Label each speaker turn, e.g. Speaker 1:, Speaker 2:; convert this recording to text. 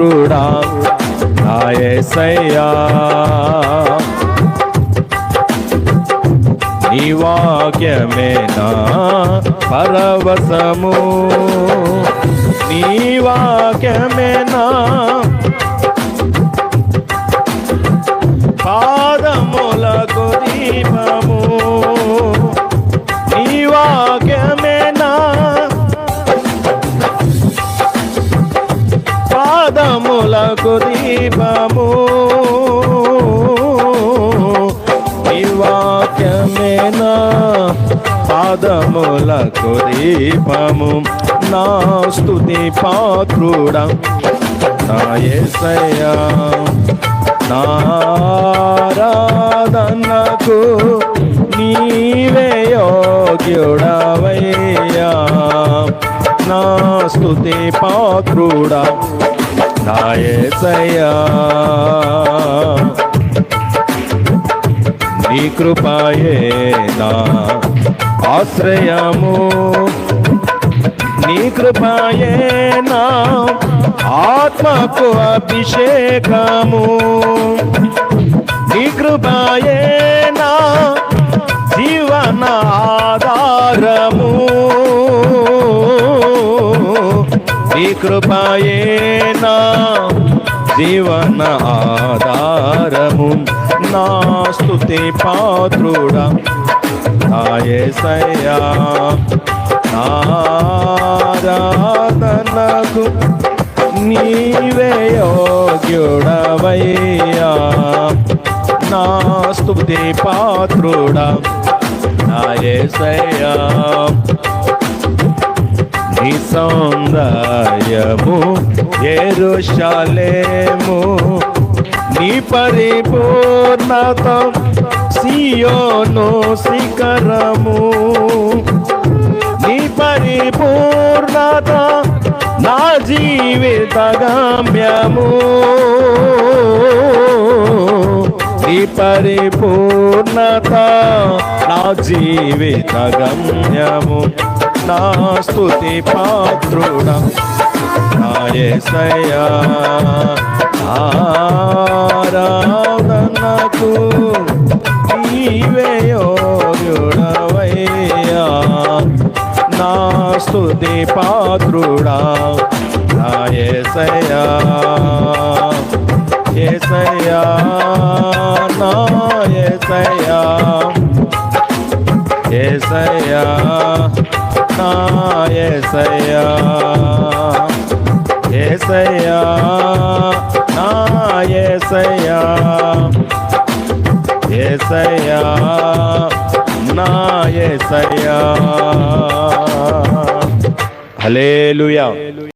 Speaker 1: పుత్రుడా నాయసయ్యా నీ వాక్యమే నా పరవశము? నీ వాక్యమే నా పాదములకు దీపము. ఈ వాక్యమేనా? పాదములకు దీపము. నా స్థుతి పాత్రుడ నాయసయ్యా నారాధనకు నీవే యోగ్యుడవయ్యా. నా స్థుతి పాత్రుడా నా నీ కృపాయే నా ఆశ్రయము. నీ కృపాయే నా ఆత్మకు అభిషేకము. నీ కృపాయే నీ కృపాయే నా జీవన ఆధారము. నా స్థుతి పాత్రుడ నా యేసయ్యా నారాధనకు నీవే యోగ్యుడవయ్యా. నా స్థుతి పాత్రుడ నా యేసయ్యా నీ సౌందర్యము ఎరుషలేము నీ పరిపూర్ణత సియోను శిఖరము. నీ పరిపూర్ణత నా జీవిత గమ్యము. నీ పరిపూర్ణత నా జీవిత గమ్యము. నా స్తుతి పాత్రుడా. నా ఆరాధనకు నీవే యోగ్యుడవయ్యా. నా స్తుతి పాత్రుడా నా యేసయ్యా యేసయ్యా నా నా యేసయ్యా యేసయ్యా నా యేసయ్యా యేసయ్యా నా యేసయ్యా హల్లెలూయా.